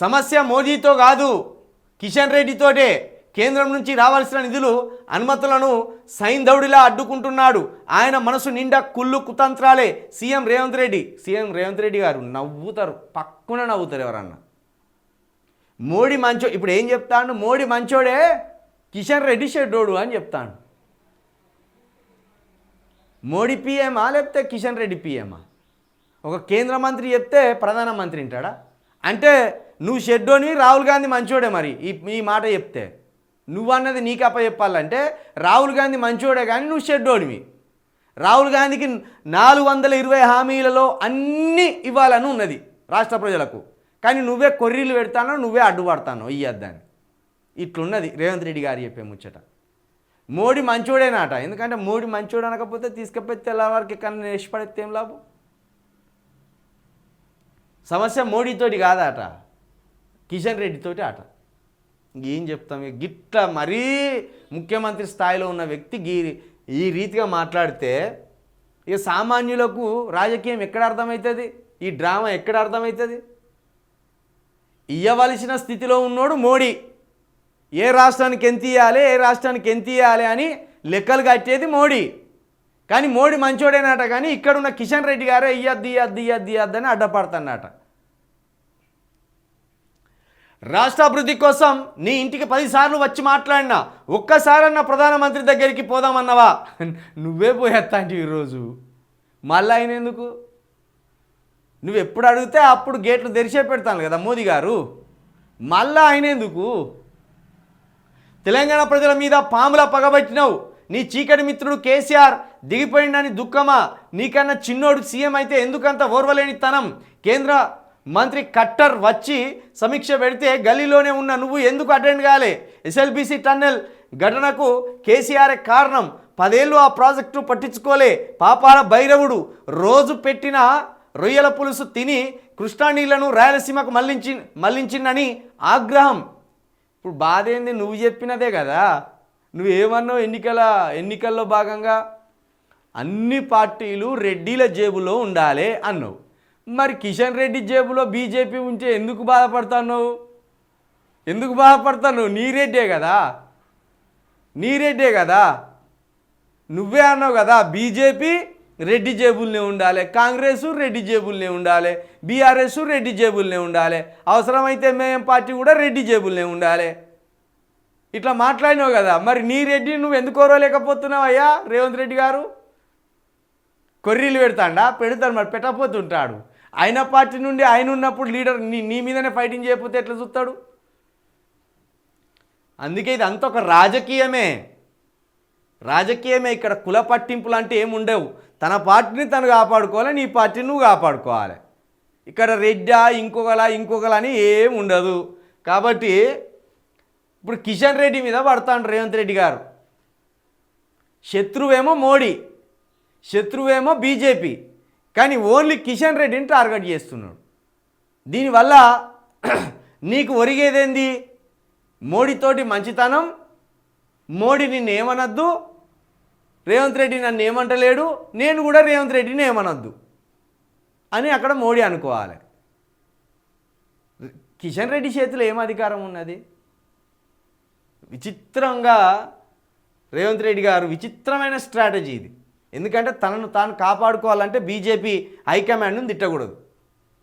సమస్య మోదీతో కాదు కిషన్ రెడ్డితోటే. కేంద్రం నుంచి రావాల్సిన నిధులు అనుమతులను దౌడిలా అడ్డుకుంటున్నాడు. ఆయన మనసు నిండా కుళ్ళు కుతంత్రాలే. సీఎం రేవంత్ రెడ్డి. సీఎం రేవంత్ రెడ్డి గారు నవ్వుతారు. పక్కున నవ్వుతారు ఎవరన్నా. మోడీ మంచో ఇప్పుడు ఏం చెప్తాను మోడీ మంచోడే కిషన్ రెడ్డి షెడ్డోడు అని చెప్తాను మోడీ పీఎమా లేకపోతే కిషన్ రెడ్డి పీఎమా? ఒక కేంద్ర మంత్రి చెప్తే ప్రధానమంత్రి వింటాడా అంటే నువ్వు షెడ్డోని రాహుల్ గాంధీ మంచోడే మరి. ఈ ఈ మాట చెప్తే. నువ్వన్నది నీకు అప్ప చెప్పాలంటే రాహుల్ గాంధీ మంచోడే కానీ నువ్వు షెడ్డోనివి. రాహుల్ గాంధీకి నాలుగు వందల ఇరవై హామీలలో అన్నీ ఇవ్వాలని ఉన్నది రాష్ట్ర ప్రజలకు. కానీ నువ్వే కొర్రీలు పెడతానో నువ్వే అడ్డుపడతానో ఇయ్యద్దని ఇట్లున్నది రేవంత్ రెడ్డి గారు చెప్పే ముచ్చట. మోడీ మంచోడేనాట. ఎందుకంటే మోడీ మంచోడు అనకపోతే తీసుకపోతే తెల్లవారికి కన్నా ఇష్టపడితే ఏం లాభం? సమస్య మోడీతోటి కాదట. కిషన్ రెడ్డితోటి ఆట. ఏం చెప్తాం గిట్లా మరీ ముఖ్యమంత్రి స్థాయిలో ఉన్న వ్యక్తి గీ ఈ రీతిగా మాట్లాడితే ఇక సామాన్యులకు రాజకీయం ఎక్కడ అర్థమవుతుంది ఈ డ్రామా ఎక్కడ అర్థమవుతుంది ఇయ్యవలసిన స్థితిలో ఉన్నోడు మోడీ. ఏ రాష్ట్రానికి ఎంత ఇవ్వాలి ఏ రాష్ట్రానికి ఎంత ఇవ్వాలి అని లెక్కలు కట్టేది మోడీ. కానీ మోడీ మంచోడేనట కానీ ఇక్కడ ఉన్న కిషన్ రెడ్డి గారే ఇయ్యద్దు ఇయ్యద్దు ఇయ్యద్దు ఇయ్యద్దు అని అడ్డపడుతున్నట. రాష్ట్రాభివృద్ధి కోసం నీ ఇంటికి పదిసార్లు వచ్చి మాట్లాడినా ఒక్కసారన్న ప్రధానమంత్రి దగ్గరికి పోదామన్నావా? నువ్వే పోయేస్తాంటి ఈరోజు మళ్ళీ ఆయన ఎందుకు? నువ్వు ఎప్పుడు అడిగితే అప్పుడు గేట్లు తెరిచే పెడతాను కదా మోదీ గారు. మళ్ళా ఆయన ఎందుకు? తెలంగాణ ప్రజల మీద పాముల పగబట్టినావు. నీ చీకటి మిత్రుడు కేసీఆర్ దిగిపోయిండని దుఃఖమా? నీకన్నా చిన్నోడు సీఎం అయితే ఎందుకంత ఓర్వలేనితనం కేంద్ర మంత్రి కట్టర్ వచ్చి సమీక్ష పెడితే గల్లీలోనే ఉన్న నువ్వు ఎందుకు అటెండ్ కాలే? ఎస్ఎల్బిసి టన్నెల్ ఘటనకు కేసీఆర్ కారణం. పదేళ్ళు ఆ ప్రాజెక్టు పట్టించుకోలే. పాపాల భైరవుడు. రోజు పెట్టిన రొయ్యల పులుసు తిని కృష్ణా నీళ్ళను రాయలసీమకు మళ్ళించి మళ్ళించిందని ఆగ్రహం. ఇప్పుడు బాధ ఏంది? నువ్వు చెప్పినదే కదా. నువ్వు ఏమన్నావు ఎన్నికల ఎన్నికల్లో భాగంగా? అన్ని పార్టీలు రెడ్డీల జేబులో ఉండాలి అన్నావు. మరి కిషన్ రెడ్డి జేబులో బీజేపీ ఉంటే ఎందుకు బాధపడుతున్నావు? ఎందుకు బాధపడుతున్నావు? నీ రెడ్డే కదా. నీ రెడ్డే కదా. నువ్వే అన్నావు కదా బీజేపీ రెడ్డి జేబుల్నే ఉండాలి కాంగ్రెస్ రెడ్డి జేబుల్నే ఉండాలి బీఆర్ఎస్ రెడ్డి జేబుల్నే ఉండాలి అవసరమైతే మేము పార్టీ కూడా రెడ్డి జేబుల్నే ఉండాలి. ఇట్లా మాట్లాడినావు కదా మరి నీ రెడ్డి నువ్వు ఎందుకు కోరలేకపోతున్నావు అయ్యా? రేవంత్ రెడ్డి గారు కొర్రీలు పెడతాడా? పెడతాడు మరి పెట్టకపోతుంటాడు. ఆయన పార్టీ నుండి ఆయన ఉన్నప్పుడు లీడర్ నీ నీ మీదనే ఫైటింగ్ చేయకపోతే ఎట్లా చూస్తాడు? అందుకే ఇది అంత ఒక రాజకీయమే. రాజకీయమే ఇక్కడ కుల పట్టింపులు అంటే ఏముండవు తన పార్టీని తను కాపాడుకోవాలి నీ పార్టీని నువ్వు కాపాడుకోవాలి. ఇక్కడ రెడ్డా ఇంకొకలా ఇంకొకలా అని ఏం ఉండదు. కాబట్టి ఇప్పుడు కిషన్ రెడ్డి మీద పడతాడు రేవంత్ రెడ్డి గారు. శత్రువేమో మోడీ శత్రువేమో బీజేపీ. కానీ ఓన్లీ కిషన్ రెడ్డిని టార్గెట్ చేస్తున్నాడు. దీనివల్ల నీకు ఒరిగేదేంది? మోడీతోటి మంచితనం? మోడీ నిన్ను ఏమనద్దు రేవంత్ రెడ్డి నన్ను ఏమంటలేడు నేను కూడా రేవంత్ రెడ్డిని ఏమనద్దు? అని అక్కడ మోడీ అనుకోవాలి. కిషన్ రెడ్డి చేతిలో ఏం అధికారం ఉన్నది? విచిత్రంగా రేవంత్ రెడ్డి గారు విచిత్రమైన స్ట్రాటజీ ఇది. ఎందుకంటే తనను తాను కాపాడుకోవాలంటే బీజేపీ హైకమాండ్ను తిట్టకూడదు.